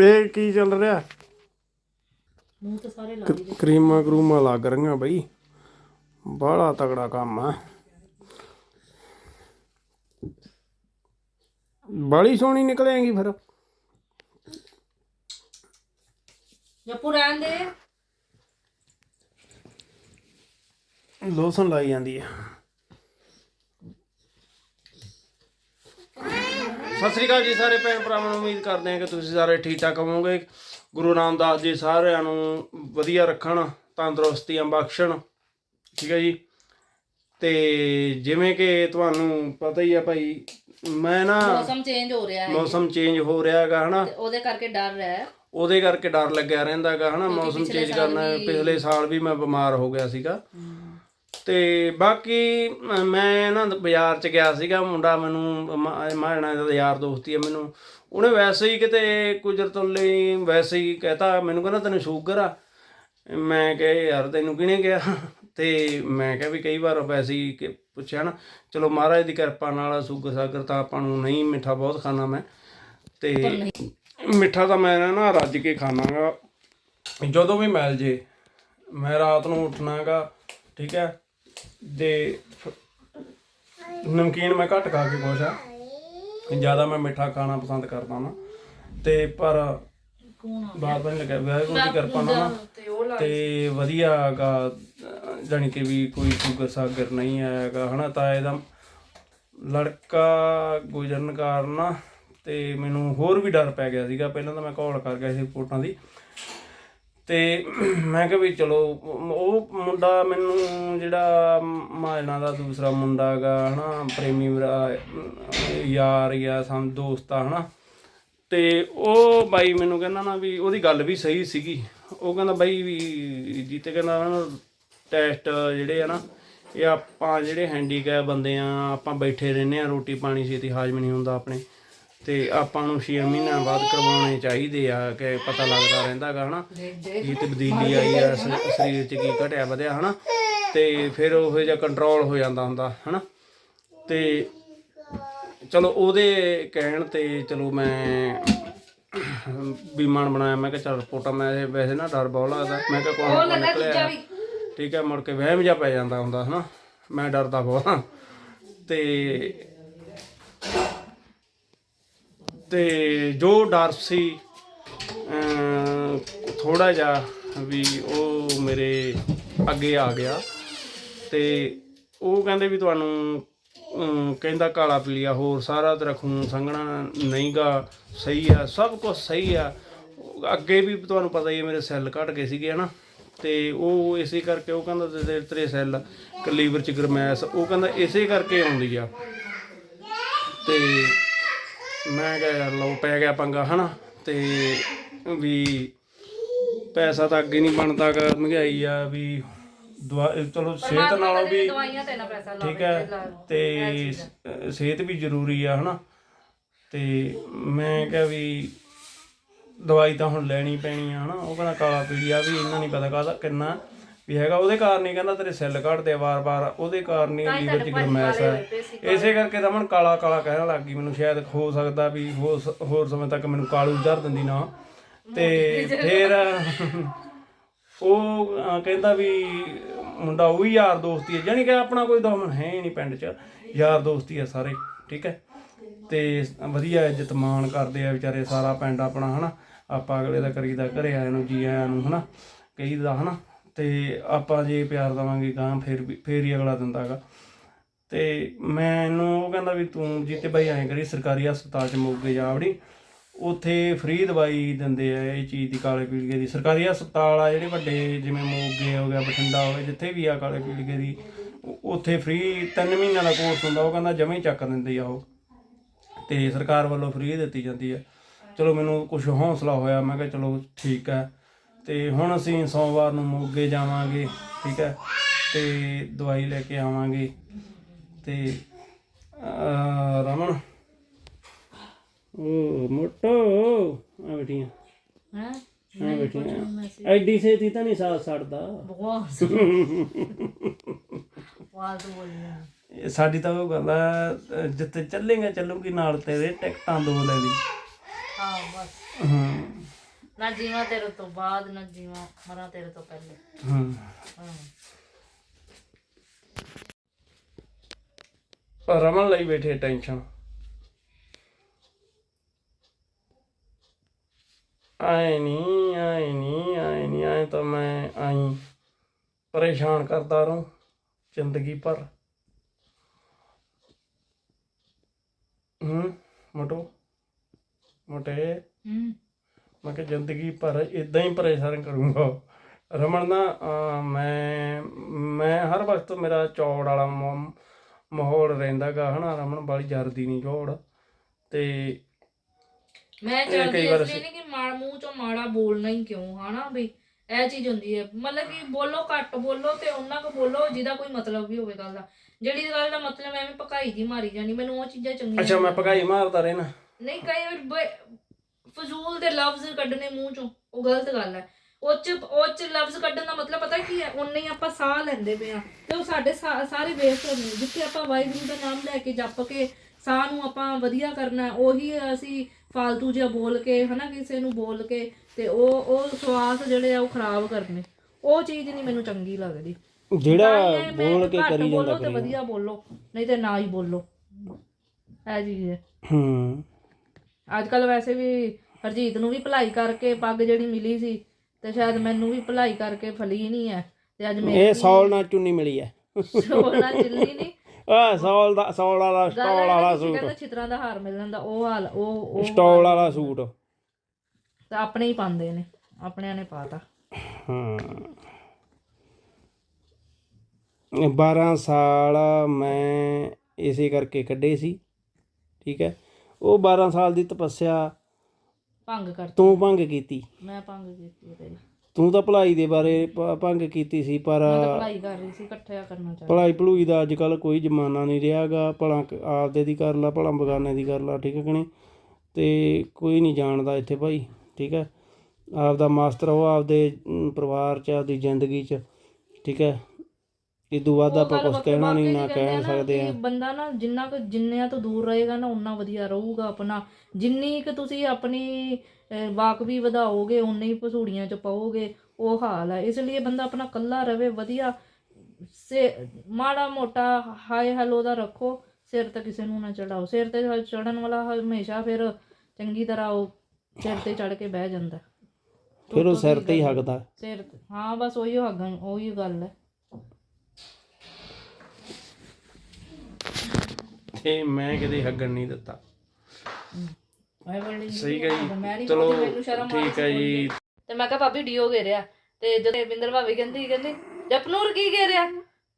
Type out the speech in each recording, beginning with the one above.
ਇਹ ਕੀ ਚੱਲ ਰਿਹਾ? ਮੂੰਹ ਤਾਂ ਸਾਰੇ ਲਾ ਕ- ਕਰੀਮਾਂ ਕਰੂਮਾਂ ਲੱਗ ਰਹੀਆਂ ਬਈ। ਬਾਹਲਾ ਤਗੜਾ ਕੰਮ ਆ। ਬੜੀ ਸੋਹਣੀ ਨਿਕਲੇਗੀ ਫਿਰ। ਜੱਪੂ ਰਹਿਣ ਦੇ। ਲੋਸ਼ਨ ਲਾਈ ਜਾਂਦੀ ਆ। ਸਤਿ ਸ੍ਰੀ ਅਕਾਲ ਜੀ ਸਾਰੇ ਭੈਣ ਭਰਾਵਾਂ ਨੂੰ ਉਮੀਦ ਕਰਦੇ ਹਾਂ ਕਿ ਤੁਸੀਂ ਸਾਰੇ ਠੀਕ ਠਾਕ ਹੋਵੋਗੇ। ਗੁਰੂ ਰਾਮਦਾਸ ਜੀ ਸਾਰਿਆਂ ਨੂੰ ਵਧੀਆ ਰੱਖਣ ਤੰਦਰੁਸਤੀਆਂ ਬਖਸ਼ਣ ਠੀਕ ਹੈ ਜੀ। ਤੇ ਜਿਵੇਂ ਕਿ ਤੁਹਾਨੂੰ ਪਤਾ ਹੀ ਆ ਭਾਈ ਮੈਂ ਨਾ ਮੌਸਮ ਚੇਂਜ ਹੋ ਰਿਹਾ ਹੈ। ਮੌਸਮ ਚੇਂਜ ਹੋ ਰਿਹਾ ਹੈਗਾ ਹਨਾ। ਉਹਦੇ ਕਰਕੇ ਡਰ ਹੈ। ਉਹਦੇ ਕਰਕੇ ਡਰ ਲੱਗਿਆ ਰਹਿੰਦਾ ਹੈਗਾ ਹਨਾ। ਮੌਸਮ ਚੇਂਜ ਕਰਨਾ ਪਿਛਲੇ ਸਾਲ ਵੀ ਮੈਂ ਬਿਮਾਰ ਹੋ ਗਿਆ ਸੀਗਾ। ਤੇ ਬਾਕੀ, ਅਹ, ਮੈਂ ਨਾ ਬਾਜ਼ਾਰ ਚ ਗਿਆ ਸੀਗਾ, ਮੁੰਡਾ ਮੈਨੂੰ ਮਾਣਾ ਦਾ ਯਾਰ ਦੋਸਤੀ ਆ ਮੈਨੂੰ। ਉਹਨੇ ਵੈਸੇ ਹੀ ਕਿਤੇ ਕੁਦਰਤ ਲਈ ਵੈਸੇ ਹੀ ਕਹਤਾ, ਮੈਨੂੰ ਕਹਿੰਦਾ ਤੈਨੂੰ ਸ਼ੂਗਰ ਆ। ਮੈਂ ਕਿਹਾ ਯਾਰ ਤੈਨੂੰ ਕਿਹਨੇ ਕਿਹਾ? ਤੇ ਮੈਂ ਕਿਹਾ ਵੀ ਕਈ ਵਾਰ ਵੈਸੇ ਹੀ ਕਿ ਪੁੱਛਿਆ ਨਾ, ਚਲੋ ਮਹਾਰਾਜ ਦੀ ਕਿਰਪਾ ਨਾਲ ਸ਼ੂਗਰ ਸਾਗਰ ਤਾਂ ਆਪਾਂ ਨੂੰ ਨਹੀਂ, ਮਿੱਠਾ ਬਹੁਤ ਖਾਣਾ ਮੈਂ। ਤੇ ਮਿੱਠਾ ਤਾਂ ਮੈਂ ਨਾ ਰੱਜ ਕੇ ਖਾਣਾਗਾ। ਜਦੋਂ ਵੀ ਮਿਲ ਜੇ, ਮੈਂ ਰਾਤ ਨੂੰ ਉੱਠਣਾਗਾ, ਠੀਕ ਹੈ? ਫ- ਨਮਕੀਨ ਮੈਂ ਘੱਟ ਖਾ ਕੇ ਖੁਸ਼ ਆ। ਜ਼ਿਆਦਾ ਮੈਂ ਮਿੱਠਾ ਖਾਣਾ ਪਸੰਦ ਕਰਦਾ ਨਾ। ਤੇ ਪਰ ਬਾਤ ਨਹੀਂ ਲੱਗਿਆ ਵਾਹਿਗੁਰੂ ਦੀ ਕਿਰਪਾ ਨਾਲ ਨਾ ਤੇ ਤੇ ਵਧੀਆਗਾ ਜਾਣੀ ਕਿ ਵੀ ਕੋਈ ਸ਼ੂਗਰ ਸਾਗਰ ਨਹੀਂ ਆਇਆਗਾ ਹਨਾ ਤਾਂ ਇਹਦਾ ਲੜਕਾ ਗੁਜ਼ਰਨ ਕਾਰਨ ਤੇ ਮੈਨੂੰ ਹੋਰ ਵੀ ਡਰ ਪੈ ਗਿਆ ਸੀਗਾ। ਪਹਿਲਾਂ ਤਾਂ ਮੈਂ ਕਾਲ ਕਰ ਗਿਆ ਸੀ ਰਿਪੋਰਟਾਂ ਦੀ। ਤੇ ਮੈਂ ਕਿਹਾ ਵੀ ਚਲੋ ਉਹ ਮੁੰਡਾ ਮੈਨੂੰ ਜਿਹੜਾ ਮਾਇਨਾ ਦਾ ਦੂਸਰਾ ਮੁੰਡਾ ਹੈਗਾ, ਹਨਾ, ਪ੍ਰੇਮੀ ਭਰਾ ਯਾਰ ਜਾਂ ਸਮ ਦੋਸਤ ਆ, ਹਨਾ। ਤੇ ਉਹ ਬਾਈ ਮੈਨੂੰ ਕਹਿੰਦਾ ਨਾ ਵੀ ਉਹਦੀ ਗੱਲ ਵੀ ਸਹੀ ਸੀਗੀ। ਉਹ ਕਹਿੰਦਾ ਬਾਈ ਵੀ ਜੀਤੇ ਕਹਿੰਦਾ ਨਾ, ਟੈਸਟ ਜਿਹੜੇ ਆ ਨਾ, ਇਹ ਆਪਾਂ ਜਿਹੜੇ ਹੈਂਡੀਕੈਪ ਬੰਦੇ ਆ, ਆਪਾਂ ਬੈਠੇ ਰਹਿੰਦੇ ਆ, ਰੋਟੀ ਪਾਣੀ, ਛੇਤੀ ਹਾਜ਼ਮ ਨਹੀਂ ਹੁੰਦਾ ਆਪਣੇ। ਤੇ ਆਪਾਂ ਨੂੰ 6 ਮਹੀਨਿਆਂ ਬਾਅਦ ਕਰਵਾਉਣੇ ਚਾਹੀਦੇ ਆ ਕਿ ਪਤਾ ਲੱਗਦਾ ਰਹਿੰਦਾ ਗਾ ਹਨਾ? ਕੀ ਤਬਦੀਲੀ ਆਈ ਆ ਸ- ਸਰੀਰ 'ਚ ਕੀ ਘਟਿਆ ਵਧਿਆ ਹਨਾ? ਤੇ ਫਿਰ ਉਹ ਜਿਹਾ ਕੰਟਰੋਲ ਹੋ ਜਾਂਦਾ ਹੁੰਦਾ ਹਨਾ? ਤੇ ਚਲੋ ਉਹਦੇ ਕਹਿਣ ਤੇ ਚਲੋ ਮੈਂ ਬੀਮਾਨ ਬਣਾਇਆ ਮੈਂ ਕਿਹਾ ਚੱਲ ਰਿਪੋਰਟਾਂ ਮੈਂ ਇਹ ਵੈਸੇ ਨਾ ਡਰ ਬਹੁਤ ਲੱਗਦਾ ਮੈਂ ਕਿਹਾ ਕੋਈ ਨਾ ਨਿਕਲਿਆ। ਠੀਕ ਹੈ ਮੁੜ ਕੇ ਵਹਿਮ ਜਿਹਾ ਪੈ ਜਾਂਦਾ ਹੁੰਦਾ ਹਨਾ? ਮੈਂ ਡਰਦਾ ਬਹੁਤ। ਹਾਂ ਤੇ ਤੇ ਜੋ ਡਰ ਸੀ ਥੋੜਾ ਜਿਹਾ ਵੀ ਉਹ ਮੇਰੇ ਅੱਗੇ ਆ ਗਿਆ। ਤੇ ਉਹ ਕਹਿੰਦੇ ਵੀ ਤੁਹਾਨੂੰ ਕਹਿੰਦਾ ਕਾਲਾ ਪੀਲੀਆ, ਹੋਰ ਸਾਰਾ ਤੇਰਾ ਖੂਨ ਸੰਘਣਾ ਨਹੀਂਗਾ ਸਹੀ ਆ, ਸਭ ਕੁਝ ਸਹੀ ਆ। ਅੱਗੇ ਵੀ ਤੁਹਾਨੂੰ ਪਤਾ ਹੀ ਹੈ ਮੇਰੇ ਸੈੱਲ ਘਟ ਗਏ ਸੀਗੇ, ਹਨਾ। ਤੇ ਉਹ ਇਸੇ ਕਰਕੇ ਉਹ ਕਹਿੰਦਾ ਤੇਰੇ ਤੇਰੇ ਸੈੱਲ ਲੀਵਰ ਚ ਗਰਮੈਸ਼, ਉਹ ਕਹਿੰਦਾ ਇਸੇ ਕਰਕੇ ਆਉਂਦੀ ਆ। ਤੇ ਮੈਂ ਕਿਹਾ ਯਾਰ ਲਓ ਪੈ ਗਿਆ ਪੰਗਾ ਹਨਾ? ਤੇ ਵੀ ਪੈਸਾ ਤਾਂ ਅੱਗੇ ਨਹੀਂ ਬਣਦਾ ਗਾ ਮਹਿੰਗਾਈ ਆ ਵੀ ਦਵਾ ਚਲੋ ਸਿਹਤ ਨਾਲੋਂ ਵੀ ਦਵਾਈਆਂ ਤੇ ਨਾ ਪੈਸਾ ਲਾ ਠੀਕ ਹੈ ਤੇ ਸਿਹਤ ਵੀ ਜ਼ਰੂਰੀ ਆ ਹਨਾ? ਤੇ ਮੈਂ ਕਿਹਾ ਵੀ ਦਵਾਈ ਤਾਂ ਹੁਣ ਲੈਣੀ ਪੈਣੀ ਆ ਹਨਾ? ਉਹ ਕਹਿੰਦਾ ਕਾਲਾ ਪੀੜੀਆ ਵੀ ਇਹਨਾਂ ਨਹੀਂ ਪਤਾ ਕਾਹਦਾ ਕਿੰਨਾ ਵੀ ਹੈਗਾ ਉਹਦੇ ਕਾਰਨ ਹੀ ਕਹਿੰਦਾ ਤੇਰੇ ਸੈੱਲ ਘਟਦੇ ਆ ਵਾਰ-ਵਾਰ ਉਹਦੇ ਕਾਰਨ ਹੀ ਲੀਵਰ 'ਚ ਗਰਮੈਸ਼ ਹੈ। ਇਸੇ ਕਰਕੇ ਤਾਂ ਮਨ ਕਾਲਾ ਕਾਲਾ ਕਹਿਣ ਲੱਗ ਗਈ ਮੈਨੂੰ ਸ਼ਾਇਦ ਹੋ ਸਕਦਾ ਵੀ ਹੋ ਸ- ਹੋਰ ਸਮੇਂ ਤੱਕ ਮੈਨੂੰ ਕਾਲੂ ਜ਼ਰ ਦਿੰਦੀ ਨਾ। ਤੇ ਫਿਰ ਉਹ ਅਹ, ਕਹਿੰਦਾ ਵੀ ਮੁੰਡਾ ਉਹ ਵੀ ਯਾਰ ਦੋਸਤੀ ਹੈ ਜਾਨੀ ਕਿ ਆਪਣਾ ਕੋਈ ਦੁਸ਼ਮਣ ਹੈ ਹੀ ਨਹੀਂ ਪਿੰਡ 'ਚ। ਯਾਰ ਦੋਸਤੀ ਹੈ ਸਾਰੇ ਠੀਕ ਹੈ? ਤੇ ਵਧੀਆ ਇੱਜ਼ਤ ਮਾਣ ਕਰਦੇ ਆ ਵਿਚਾਰੇ ਸਾਰਾ ਪਿੰਡ ਆਪਣਾ ਹਨਾ? ਆਪਾਂ ਅਗਲੇ ਦਾ ਕਰੀਦਾ ਘਰੇ ਆਇਆਂ ਨੂੰ ਜੀ ਆਇਆਂ ਨੂੰ ਹਨਾ? ਕਹੀਦਾ ਹਨਾ? ਤੇ ਆਪਾਂ ਜੇ ਪਿਆਰ ਦਵਾਂਗੇ ਗਾਂ ਫਿਰ ਵੀ ਫੇਰ ਹੀ ਅਗਲਾ ਦਿੰਦਾਗਾ ਤੇ ਮੈਨੂੰ ਉਹ ਕਹਿੰਦਾ ਵੀ ਤੂੰ ਜੀਤੇ ਬਾਈ ਐਂ ਕਰੀ, ਸਰਕਾਰੀ ਹਸਪਤਾਲ 'ਚ ਮੋਗੇ ਜਾ ਵੜੀ ਉੱਥੇ ਫ੍ਰੀ ਦਵਾਈ ਦਿੰਦੇ ਆ ਇਹ ਚੀਜ਼ ਦੀ ਕਾਲੇ ਪੀਲੀਏ ਦੀ। ਸਰਕਾਰੀ ਹਸਪਤਾਲ ਆ ਜਿਹੜੇ ਵੱਡੇ, ਜਿਵੇਂ ਮੋਗੇ ਹੋ ਗਿਆ, ਬਠਿੰਡਾ ਹੋਵੇ ਜਿੱਥੇ ਵੀ ਆ ਕਾਲੇ ਪੀਲੀਏ ਦੀ, ਉ- ਉੱਥੇ ਫ੍ਰੀ 3 ਮਹੀਨਿਆਂ ਦਾ ਕੋਰਸ ਹੁੰਦਾ, ਉਹ ਕਹਿੰਦਾ ਜਮੇ ਚੱਕ ਦਿੰਦੇ ਆ ਉਹ। ਤੇ ਸਰਕਾਰ ਵੱਲੋਂ ਫ੍ਰੀ ਦਿੱਤੀ ਜਾਂਦੀ ਹੈ ਚਲੋ ਮੈਨੂੰ ਕੁਝ ਹੌਸਲਾ ਹੋਇਆ, ਮੈਂ ਕਿਹਾ ਚਲੋ ਠੀਕ ਹੈ ਤੇ ਹੁਣ ਅਸੀਂ ਸੋਮਵਾਰ ਨੂੰ ਮੋਗੇ ਜਾਵਾਂਗੇ ਠੀਕ ਹੈ ਤੇ ਦਵਾਈ ਲੈ ਕੇ ਆਵਾਂਗੇ। ਤੇ ਰਮਨ ਉਹ ਮੋਟੋ ਆ ਬੈਠੀਆਂ। ਹੈ? ਆ ਬੈਠੀਆਂ। ਐਡੀ ਛੇਤੀ ਤਾਂ ਨਹੀਂ ਸਾਥ ਛੱਡਦਾ। ਬੋਲਿਆ ਸਾਡੀ ਤਾਂ ਉਹ ਗੱਲ ਆ ਜਿੱਥੇ ਚੱਲੇਗਾ ਚੱਲੂਗੀ ਨਾਲ ਤੇਰੇ ਟਿਕਟਾਂ ਦੋ ਲੈ ਲਈ। ਹਾਂ ਬਸ। ਹਾਂ। ਨਾ ਜੀਵਾਂ ਤੇਰੇ ਤੋਂ ਬਾਅਦ ਨਾ ਜੀਵਾਂ ਮਰਾਂ ਤੇਰੇ ਤੋਂ ਪਹਿਲੇ। ਹੂੰ। ਹਾਂ। ਰਮਨ ਲਈ ਬੈਠੇ ਟੈਨਸ਼ਨ ਆਏ ਨਹੀਂ ਆਏ ਨਹੀਂ ਆਏ ਨਹੀਂ ਆਏ ਤਾਂ ਮੈਂ ਆਈ ਪਰੇਸ਼ਾਨ ਕਰਦਾ ਰਹੂੰ ਜ਼ਿੰਦਗੀ ਭਰ। ਹੂੰ ਮੋਟੋ ਮੋਟੇ। ਹੂੰ। ਮੈਂ ਕਿਹਾ ਜ਼ਿੰਦਗੀ ਭਰ ਇਦਾਂ ਹੀ ਪਰੇਸ਼ਾਨ ਕਰੂੰਗਾ। ਰਮਨ ਨਾ ਮੈਂ ਮੈਂ ਹਰ ਵਕਤ ਮੇਰਾ ਚੌੜ ਵਾਲਾ ਮਾਹੌਲ ਰਹਿੰਦਾਗਾ ਹਨਾ ਰਮਨ ਵਾਲੀ ਜਰਦੀ ਨਹੀਂ ਚੌੜ। ਤੇ ਮੈਂ ਇਸ ਲਈ ਨਹੀਂ ਕਿ ਮਾੜਾ ਮੂੰਹ ਚੋਂ ਮਾੜਾ ਬੋਲਣਾ ਹੀ ਕਿਉਂ ਹਨਾ ਵੀ ਇਹ ਚੀਜ਼ ਹੁੰਦੀ ਹੈ। ਮਤਲਬ ਕਿ ਬੋਲੋ ਘੱਟ ਬੋਲੋ ਤੇ ਉਹਨਾਂ ਕੋ ਬੋਲੋ ਜਿਹਦਾ ਕੋਈ ਮਤਲਬ ਵੀ ਹੋਵੇ ਗੱਲ ਦਾ। ਜਿਹੜੀ ਗੱਲ ਦਾ ਮਤਲਬ ਐਵੇਂ ਪਕਾਈ ਦੀ ਮਾਰੀ ਜਾਣੀ ਮੈਨੂੰ ਉਹ ਚੀਜ਼ਾਂ ਚੰਗੀਆਂ ਅੱਛਾ ਮੈਂ ਭਗਾਈ ਮਾਰਦਾ ਰਹਿਣਾ ਨਹੀਂ ਕਈ ਵਾਰ ਫਜ਼ੂਲ ਦੇ ਲਫ਼ਜ਼ ਕੱਢਣੇ ਮੂੰਹ ਚੋਂ ਉਹ ਗਲਤ ਗੱਲ ਹੈ। ਉਹ ਚ ਉਹ ਚ ਲਫ਼ਜ਼ ਕੱਢਣ ਦਾ ਮਤਲਬ ਪਤਾ ਕੀ ਹੈ? ਉਨੇ ਹੀ ਆਪਾਂ ਸਾਹ ਲੈਂਦੇ ਪਏ ਆ ਤੇ ਉਹ ਸਾਡੇ ਸਾਰੇ ਵੇਸਟ ਹੋ ਗਏ ਜਿੱਥੇ ਆਪਾਂ ਵਾਹਿਗੁਰੂ ਦਾ ਨਾਮ ਲੈ ਕੇ ਜਪ ਕੇ ਸਾਹ ਨੂੰ ਆਪਾਂ ਵਧੀਆ ਕਰਨਾ ਉਹੀ ਅਸੀਂ ਫਾਲਤੂ ਜਿਹਾ ਬੋਲ ਕੇ ਹਨਾ ਕਿਸੇ ਨੂੰ ਬੋਲ ਕੇ ਤੇ ਉਹ ਉਹ ਸਵਾਸ ਜਿਹੜੇ ਆ ਉਹ ਖਰਾਬ ਕਰਨੇ। ਉਹ ਚੀਜ਼ ਨਹੀਂ ਮੈਨੂੰ ਚੰਗੀ ਲੱਗਦੀ। ਜਿਹੜਾ ਬੋਲ ਕੇ ਕਰੀ ਜਾਂਦਾ ਤੇ ਵਧੀਆ ਬੋਲੋ ਨਹੀਂ ਤੇ ਨਾ ਹੀ ਬੋਲੋ। ਚੀਜ਼ ਹੈ। ਹੂੰ। ਅੱਜ ਕੱਲ ਵੈਸੇ ਵੀ ਹਰਜੀਤ ਨੂੰ ਵੀ ਭਲਾਈ ਕਰਕੇ ਪੱਗ ਜਿਹੜੀ ਮਿਲੀ ਸੀ ਤੇ ਸ਼ਾਇਦ ਮੈਨੂੰ ਵੀ ਭਲਾਈ ਕਰਕੇ ਫਲੀ ਨਹੀਂ ਹੈ ਤੇ ਅੱਜ ਮੈਂ ਇਹ ਸੌਲ ਨਾਲ ਚੁੰਨੀ ਮਿਲੀ ਹੈ। ਸੋਨਾ ਚਿੱਲੀ ਨਹੀਂ। ਆ ਸੌਲ ਦਾ ਸੌਲ ਵਾਲਾ ਸਟੋਲ ਸੂਟ। ਕਹਿੰਦਾ ਦਾ ਹਾਰ ਮਿਲ ਜਾਂਦਾ ਉਹ ਹਾਲ ਉਹ ਉਹ ਸਟੋਲ ਵਾਲਾ ਸੂਟ। ਤਾਂ ਆਪਣੇ ਹੀ ਪਾਉਂਦੇ ਨੇ ਆਪਣਿਆਂ ਨੇ ਪਾਤਾ। ਹਾਂ। 12 ਸਾਲ ਮੈਂ ਇਸੇ ਕਰਕੇ ਕੱਢੇ ਸੀ ਠੀਕ ਹੈ। ਉਹ 12 ਸਾਲ ਦੀ ਤਪੱਸਿਆ ਭੰਗ ਕਰ ਤੂੰ ਭੰਗ ਕੀਤੀ? ਮੈਂ ਭੰਗ ਕੀਤੀ ਤੇਰੀ। ਤੂੰ ਤਾਂ ਭਲਾਈ ਦੇ ਬਾਰੇ ਭ- ਭੰਗ ਕੀਤੀ ਸੀ ਪਰ ਮੈਂ ਤਾਂ ਭਲਾਈ ਕਰ ਰਹੀ ਸੀ ਇਕੱਠਿਆ ਕਰਨਾ ਚਾਹੁੰਦਾ। ਭਲਾਈ ਭਲੂਈ ਦਾ ਅੱਜ ਕੱਲ ਕੋਈ ਜ਼ਮਾਨਾ ਨਹੀਂ ਰਿਹਾਗਾ। ਭਲਾ ਕ- ਆਪਦੇ ਦੀ ਕਰ ਲਾ ਭਲਾ ਬਗਾਨੇ ਦੀ ਕਰ ਲਾ ਠੀਕ ਹੈ ਕਿ ਨਹੀਂ? ਤੇ ਕੋਈ ਨਹੀਂ ਜਾਣਦਾ ਇੱਥੇ ਭਾਈ ਠੀਕ ਹੈ? ਆਪਦਾ ਮਾਸਟਰ ਉਹ ਆਪਦੇ ਅਮ, ਪਰਿਵਾਰ 'ਚ ਆਪਦੀ ਜ਼ਿੰਦਗੀ 'ਚ ਠੀਕ ਹੈ? ਇਦੋਂ ਵੱਧ ਆਪਾਂ ਕੁਝ ਕਹਿਣਾ ਨਹੀਂ ਨਾ ਕਹਿ ਸਕਦੇ ਆ। ਬੰਦਾ ਨਾ ਜਿੰਨਾ ਕੁ ਜਿੰਨਿਆਂ ਤੋਂ ਦੂਰ ਰਹੇਗਾ ਨਾ ਉਨਾ ਵਧੀਆ ਰਹੂਗਾ ਆਪਣਾ। ਜਿੰਨੀ ਕਿ ਤੁਸੀਂ ਆਪਣੀ ਵਾਕ ਵੀ ਵਧਾਓਗੇ ਉਨੇ ਹੀ ਪਸੂੜੀਆਂ ਚ ਪਾਓਗੇ ਉਹ ਹਾਲ ਹੈ ਇਸ ਲਈ ਬੰਦਾ ਆਪਣਾ ਕੱਲਾ ਰਵੇ ਵਧੀਆ। ਸੇ ਮਾੜਾ ਮੋਟਾ ਹਾਈ ਹੈਲੋ ਦਾ ਰੱਖੋ ਸਿਰ ਤੇ ਕਿਸੇ ਨੂੰ ਨਾ ਚੜਾਓ। ਸਿਰ ਤੇ ਚੜਨ ਵਾਲਾ ਹਮੇਸ਼ਾ ਫਿਰ ਚੰਗੀ ਤਰ੍ਹਾਂ ਉਹ ਸਿਰ ਤੇ ਚੜ ਕੇ ਬਹਿ ਜਾਂਦਾ। ਫਿਰ ਉਹ ਸਿਰ ਤੇ ਹੀ ਹੱਗਦਾ। ਸਿਰ ਤੇ- ਹਾਂ ਬਸ ਉਹੀ ਹੱਗਣ ਉਹੀ ਗੱਲ ਹੈ ਤੇ ਮੈਂ ਕਿਤੇ ਹੱਗਣ ਨਹੀਂ ਦਿੱਤਾ। ਸਹੀ ਹੈ ਜੀ ਚਲੋ ਬੋਲਦੀ, ਮੈਨੂੰ ਸ਼ਰਮ ਆ ਰਹੀ ਠੀਕ ਹੈ ਜੀ। ਤੇ ਮੈਂ ਕਿਹਾ ਭਾਬੀ ਡੀਓ ਘੇਰਿਆ ਤੇ ਜਦੋਂ ਬਿੰਦਰ ਭਾਬੀ ਕਹਿੰਦੀ ਕਹਿੰਦੀ ਜਪਨੂਰ ਕੀ ਘੇਰਿਆ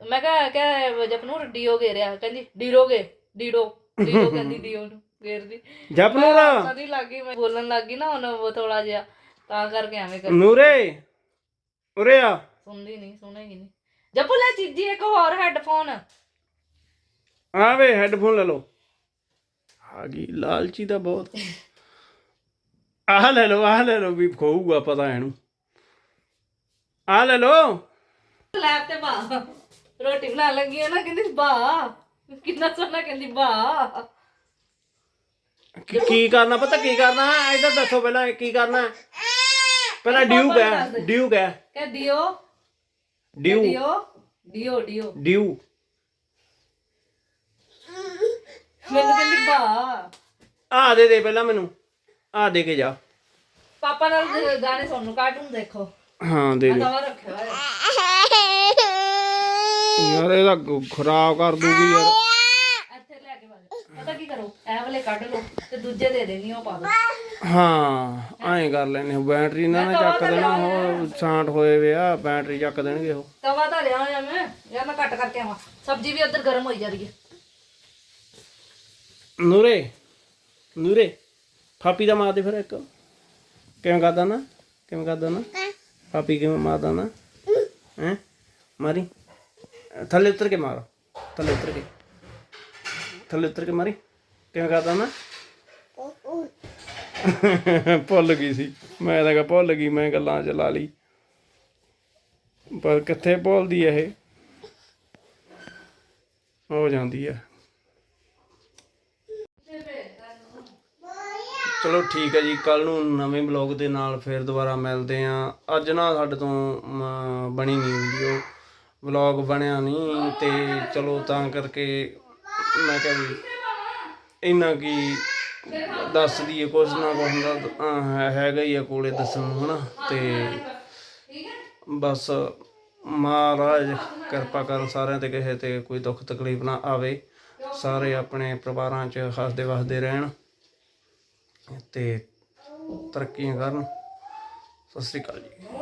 ਮੈਂ ਕਿਹਾ ਕਿ ਜਪਨੂਰ ਡੀਓ ਘੇਰਿਆ ਕਹਿੰਦੀ ਡੀਰੋਗੇ ਡੀਡੋ ਡੀਡੋ ਕਹਿੰਦੀ ਡੀਓ ਨੂੰ ਘੇਰਦੀ ਜਪ ਨੂਰਾ ਕਦੀ ਲੱਗੀ ਮੈਂ ਬੋਲਣ ਲੱਗੀ ਨਾ ਹੁਣ ਉਹ ਥੋੜਾ ਜਿਹਾ ਤਾਂ ਕਰਕੇ ਐਵੇਂ ਕਰ ਨੂਰੇ? ਉਰੇ ਆ। ਸੁਣਦੀ ਨਹੀਂ ਸੁਣੇਗੀ ਨਹੀਂ ਜਪੂ ਲੈ ਚੀਜੀ ਇੱਕ ਹੋਰ ਹੈੱਡਫੋਨ ਆ ਵੇ ਹੈੱਡਫੋਨ ਲੈ ਲਓ। ਆ ਗਈ ਲਾਲਚੀ ਦਾ ਬਹੁਤ। ਆਹ ਲੈ ਲਓ ਆਹ ਲੈ ਲਓ ਵੀ ਖੋਊਗਾ ਪਤਾ ਇਹਨੂੰ। ਆਹ ਲੈ ਲਓ। ਲੈਬ ਤੇ ਬਾ। ਰੋਟੀ ਬਣਾ ਲੱਗੀ ਹੈ ਨਾ ਕਹਿੰਦੀ ਬਾ। ਕਿੰਨਾ ਸੋਹਣਾ ਕਹਿੰਦੀ ਬਾ। ਕੀ- ਕੀ ਕਰਨਾ ਪਤਾ ਕੀ ਕਰਨਾ? ਹੈ ਇੱਧਰ ਦੱਸੋ ਪਹਿਲਾਂ ਇਹ ਕੀ ਕਰਨਾ? ਹੈ? ਪਹਿਲਾਂ ਡਿਊ ਗਿਆ ਡਿਊ ਗਿਆ ਕਹ ਦਿਓ। ਡਿਊ। ਦਿਓ। ਦਿਓ ਦਿਓ। ਡਿਊ ਮੈਨੂੰ ਕਹਿੰਦੀ ਬਾ ਆ ਦੇ ਦੇ ਪਹਿਲਾਂ ਮੈਨੂੰ। ਆ ਦੇ ਕੇ ਜਾ। ਪਾਪਾ ਨਾਲ ਗ- ਗਾਣੇ ਸੁਣ ਨੂੰ ਕਾਰਟੂਨ ਦੇਖੋ। ਹਾਂ ਦੇ ਦੇ। ਦਵਾ ਰੱਖਿਆ ਹੋਇਆ। ਯਾਰ ਇਹਦਾ ਗ- ਖਰਾਬ ਕਰ ਦੂਗੀ ਯਾਰ। ਇੱਥੇ ਲੈ ਕੇ ਵਗ ਪਤਾ ਕੀ ਕਰੋ? ਇਹ ਵਾਲੇ ਕੱਢ ਲਓ ਤੇ ਦੂਜੇ ਦੇ ਦੇਣੀ ਉਹ ਪਾ ਦੋ। ਹਾਂ ਐਂ ਕਰ ਲੈਨੇ ਆ, ਬੈਟਰੀ ਨਾ ਨਾ ਚੱਕ ਦੇਣਾ ਉਹ ਛਾਂਟ ਹੋਏ ਵੇ ਆ ਬੈਟਰੀ ਚੱਕ ਦੇਣਗੇ ਉਹ। ਤਵਾ ਧਰਿਆ ਹੋਇਆ ਮੈਂ। ਯਾਰ ਮੈਂ ਕੱਟ ਕਰਕੇ ਆਵਾਂ। ਸਬਜ਼ੀ ਵੀ ਉੱਧਰ ਗਰਮ ਹੋਈ ਜਾ ਰਹੀ ਹੈ। ਨੂਰੇ ਨੂਰੇ ਥਾਪੀ ਦਾ ਮਾਰ ਦੇ ਫਿਰ ਇੱਕ। ਕਿਵੇਂ ਕਰਦਾ ਨਾ ਕਿਵੇਂ ਕਰਦਾ ਨਾ? ਥਾਪੀ ਕਿਵੇਂ ਮਾਰਦਾ ਨਾ? ਹੈ? ਮਾਰੀ। ਥੱਲੇ ਉਤਰ ਕੇ ਮਾਰ। ਥੱਲੇ ਉਤਰ ਕੇ। ਥੱਲੇ ਉਤਰ ਕੇ ਮਾਰੀ। ਕਿਵੇਂ ਕਰਦਾ ਨਾ? ਭੁੱਲ ਗਈ ਸੀ। ਮੈਂ ਤਾਂ ਕਿਹਾ ਭੁੱਲ ਗਈ ਮੈਂ ਗੱਲਾਂ ਚ ਲਾ ਲਈ। ਪਰ ਕਿੱਥੇ ਭੁੱਲਦੀ ਇਹ? ਹੋ ਜਾਂਦੀ ਆ। ਚਲੋ ਠੀਕ ਹੈ ਜੀ ਕੱਲ ਨੂੰ ਨਵੇਂ ਬਲੌਗ ਦੇ ਨਾਲ ਫੇਰ ਦੁਬਾਰਾ ਮਿਲਦੇ ਆਂ ਅੱਜ ਨਾ ਸਾਡੇ ਤੋਂ ਬਣੀ ਨਹੀਂ ਵੀਡੀਓ ਵਲੌਗ ਬਣਿਆ ਨਹੀਂ ਤੇ ਚਲੋ ਤਾਂ ਕਰਕੇ ਮੈਂ ਕਿਹਾ ਵੀ ਇੰਨਾ ਕੀ ਦੱਸ ਦਈਏ, ਕੁਛ ਨਾ ਕੁਛ ਦਾ ਹੈ- ਹੈਗਾ ਹੀ ਆ ਕੋਲੇ ਦੱਸਣ ਨੂੰ, ਹਨਾ? ਤੇ ਬਸ ਮਹਾਰਾਜ ਕਿਰਪਾ ਕਰਨ ਸਾਰਿਆਂ ਤੇ ਕਿਸੇ ਤੇ ਕੋਈ ਦੁੱਖ ਤਕਲੀਫ ਨਾ ਆਵੇ, ਸਾਰੇ ਆਪਣੇ ਪਰਿਵਾਰਾਂ 'ਚ ਹੱਸਦੇ ਵਸਦੇ ਰਹਿਣ। ਤੇ ਤਰੱਕੀਆਂ ਕਰਨ। ਸਤਿ ਸ੍ਰੀ ਅਕਾਲ ਜੀ।